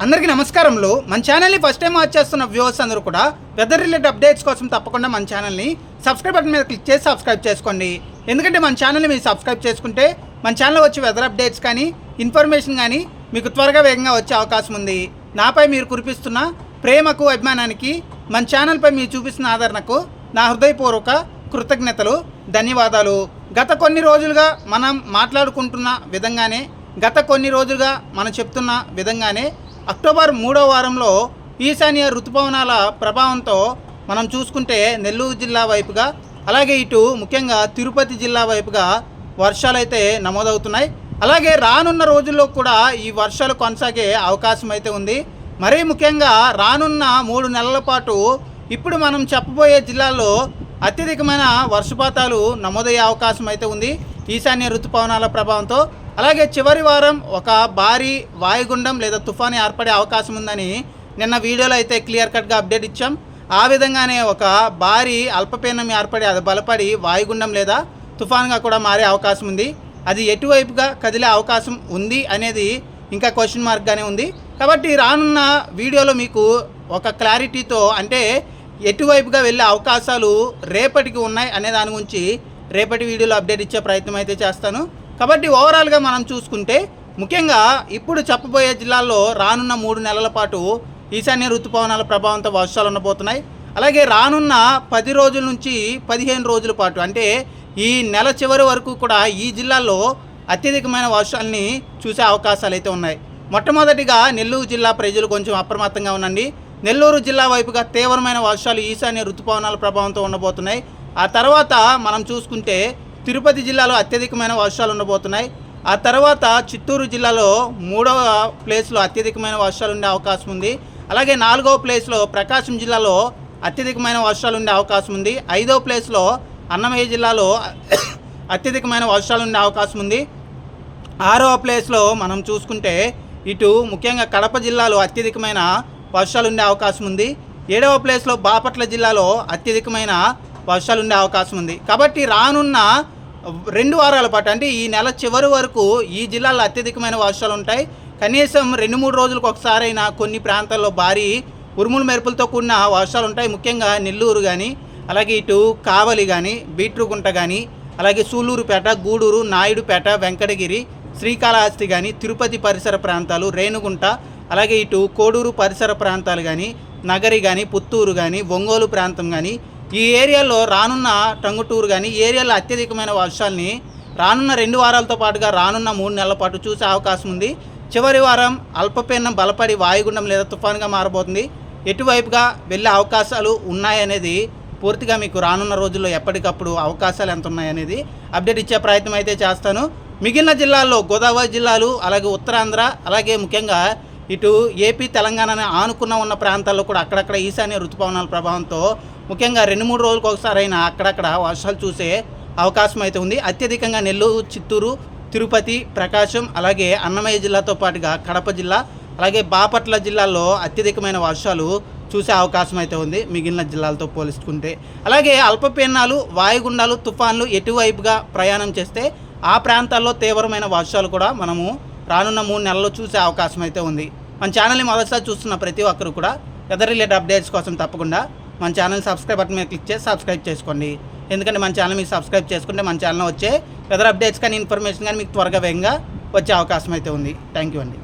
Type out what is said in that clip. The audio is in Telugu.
అందరికీ నమస్కారములు మన ఛానల్ని ఫస్ట్ టైం వాచ్ చేస్తున్న వ్యూవర్స్ అందరూ కూడా వెదర్ రిలేటెడ్ అప్డేట్స్ కోసం తప్పకుండా మన ఛానల్ని సబ్స్క్రైబ్ బటన్ మీద క్లిక్ చేసి సబ్స్క్రైబ్ చేసుకోండి. ఎందుకంటే మన ఛానల్ని మీరు సబ్స్క్రైబ్ చేసుకుంటే మన ఛానల్లో వచ్చే వెదర్ అప్డేట్స్ కానీ ఇన్ఫర్మేషన్ కానీ మీకు త్వరగా వేగంగా వచ్చే అవకాశం ఉంది. నాపై మీరు కురిపిస్తున్న ప్రేమకు అభిమానానికి మన ఛానల్పై మీరు చూపిస్తున్న ఆదరణకు నా హృదయపూర్వక కృతజ్ఞతలు ధన్యవాదాలు. గత కొన్ని రోజులుగా మనం మాట్లాడుకుంటున్న విధంగానే గత కొన్ని రోజులుగా మనం చెప్తున్న విధంగానే అక్టోబర్ మూడో వారంలో ఈశాన్య ఋతుపవనాల ప్రభావంతో మనం చూసుకుంటే నెల్లూరు జిల్లా వైపుగా అలాగే ఇటు ముఖ్యంగా తిరుపతి జిల్లా వైపుగా వర్షాలైతే నమోదవుతున్నాయి. అలాగే రానున్న రోజుల్లో కూడా ఈ వర్షాలు కొనసాగే అవకాశం అయితే ఉంది. మరీ ముఖ్యంగా రానున్న మూడు నెలల పాటు ఇప్పుడు మనం చెప్పబోయే జిల్లాల్లో అత్యధికమైన వర్షపాతాలు నమోదయ్యే అవకాశం అయితే ఉంది. ఈశాన్య ఋతుపవనాల ప్రభావంతో అలాగే చివరి వారం ఒక భారీ వాయుగుండం లేదా తుఫాను ఏర్పడే అవకాశం ఉందని నిన్న వీడియోలో అయితే క్లియర్ కట్గా అప్డేట్ ఇచ్చాం. ఆ విధంగానే ఒక భారీ అల్పపీడనం ఏర్పడి అది బలపడి వాయుగుండం లేదా తుఫాన్గా కూడా మారే అవకాశం ఉంది. అది ఎటువైపుగా కదిలే అవకాశం ఉంది అనేది ఇంకా క్వశ్చన్ మార్క్గానే ఉంది. కాబట్టి రానున్న వీడియోలో మీకు ఒక క్లారిటీతో అంటే ఎటువైపుగా వెళ్ళే అవకాశాలు రేపటికి ఉన్నాయి అనే దాని గురించి రేపటి వీడియోలో అప్డేట్ ఇచ్చే ప్రయత్నం అయితే చేస్తాను. కాబట్టి ఓవరాల్గా మనం చూసుకుంటే ముఖ్యంగా ఇప్పుడు చెప్పబోయే జిల్లాల్లో రానున్న మూడు నెలల పాటు ఈశాన్య ఋతుపవనాల ప్రభావంతో వర్షాలు ఉండబోతున్నాయి. అలాగే రానున్న పది రోజుల నుంచి పదిహేను రోజుల పాటు అంటే ఈ నెల చివరి వరకు కూడా ఈ జిల్లాల్లో అత్యధికమైన వర్షాలని చూసే అవకాశాలు అయితే ఉన్నాయి. మొట్టమొదటిగా నెల్లూరు జిల్లా ప్రజలు కొంచెం అప్రమత్తంగా ఉండండి. నెల్లూరు జిల్లా వైపుగా తీవ్రమైన వర్షాలు ఈశాన్య ఋతుపవనాల ప్రభావంతో ఉండబోతున్నాయి. ఆ తర్వాత మనం చూసుకుంటే తిరుపతి జిల్లాలో అత్యధికమైన వర్షాలు ఉండబోతున్నాయి. ఆ తర్వాత చిత్తూరు జిల్లాలో మూడవ ప్లేస్లో అత్యధికమైన వర్షాలు ఉండే అవకాశం ఉంది. అలాగే నాలుగవ ప్లేస్లో ప్రకాశం జిల్లాలో అత్యధికమైన వర్షాలు ఉండే అవకాశం ఉంది. ఐదవ ప్లేస్లో అన్నమయ్య జిల్లాలో అత్యధికమైన వర్షాలు ఉండే అవకాశం ఉంది. ఆరవ ప్లేస్లో మనం చూసుకుంటే ఇటు ముఖ్యంగా కడప జిల్లాలో అత్యధికమైన వర్షాలు ఉండే అవకాశం ఉంది. ఏడవ ప్లేస్లో బాపట్ల జిల్లాలో అత్యధికమైన వర్షాలు ఉండే అవకాశం ఉంది. కాబట్టి రానున్న రెండు వారాల పాటు అంటే ఈ నెల చివరి వరకు ఈ జిల్లాలో అత్యధికమైన వర్షాలు ఉంటాయి కనీసం రెండు మూడు రోజులకు ఒకసారైనా కొన్ని ప్రాంతాల్లో భారీ ఉరుములు మెరుపులతో కూడిన వర్షాలు ఉంటాయి ముఖ్యంగా నెల్లూరు కానీ అలాగే ఇటు కావలి కానీ బీట్రుగుంట కానీ అలాగే సూలూరుపేట గూడూరు నాయుడుపేట వెంకటగిరి శ్రీకాళహస్తి కానీ తిరుపతి పరిసర ప్రాంతాలు రేణుగుంట అలాగే ఇటు కోడూరు పరిసర ప్రాంతాలు కానీ నగరి కానీ పుత్తూరు కానీ ఒంగోలు ప్రాంతం కానీ ఈ ఏరియాలో రానున్న టంగుటూరు కానీ ఈ ఏరియాలో అత్యధికమైన వర్షాలని రానున్న రెండు వారాలతో పాటుగా రానున్న మూడు నెలల పాటు చూసే అవకాశం ఉంది. చివరి వారం అల్పపీడనం బలపడి వాయుగుండం లేదా తుఫాన్గా మారబోతుంది. ఎటువైపుగా వెళ్ళే అవకాశాలు ఉన్నాయనేది పూర్తిగా మీకు రానున్న రోజుల్లో ఎప్పటికప్పుడు అవకాశాలు ఎంత ఉన్నాయనేది అప్డేట్ ఇచ్చే ప్రయత్నం అయితే చేస్తాను. మిగిలిన జిల్లాల్లో గోదావరి జిల్లాలు అలాగే ఉత్తరాంధ్ర అలాగే ముఖ్యంగా ఇటు ఏపీ తెలంగాణని ఆనుకున్న ఉన్న ప్రాంతాల్లో కూడా అక్కడక్కడ ఈశాన్య ఋతుపవనాల ప్రభావంతో ముఖ్యంగా రెండు మూడు రోజులకు ఒకసారి అయినా అక్కడక్కడ వర్షాలు చూసే అవకాశం అయితే ఉంది. అత్యధికంగా నెల్లూరు చిత్తూరు తిరుపతి ప్రకాశం అలాగే అన్నమయ్య జిల్లాతో పాటుగా కడప జిల్లా అలాగే బాపట్ల జిల్లాలో అత్యధికమైన వర్షాలు చూసే అవకాశం అయితే ఉంది మిగిలిన జిల్లాలతో పోల్చుకుంటే. అలాగే అల్పపీడనాలు వాయుగుండాలు తుఫాన్లు ఎటువైపుగా ప్రయాణం చేస్తే ఆ ప్రాంతాల్లో తీవ్రమైన వర్షాలు కూడా మనము రానున్న మూడు నెలల్లో చూసే అవకాశం అయితే ఉంది. మన ఛానల్ని మొదటిసారి చూస్తున్న ప్రతి ఒక్కరు కూడా వెదర్ రిలేటెడ్ అప్డేట్స్ కోసం తప్పకుండా మన ఛానల్ సబ్స్క్రైబ్ బటన్ మీద క్లిక్ చేసి సబ్స్క్రైబ్ చేసుకోండి. ఎందుకంటే మన ఛానల్ మీకు సబ్స్క్రైబ్ చేసుకుంటే మన ఛానల్ వచ్చే వెదర్ అప్డేట్స్ కానీ ఇన్ఫర్మేషన్ కానీ మీకు త్వరగా వేగంగా వచ్చే అవకాశం అయితే ఉంది. థ్యాంక్ యూ అండి.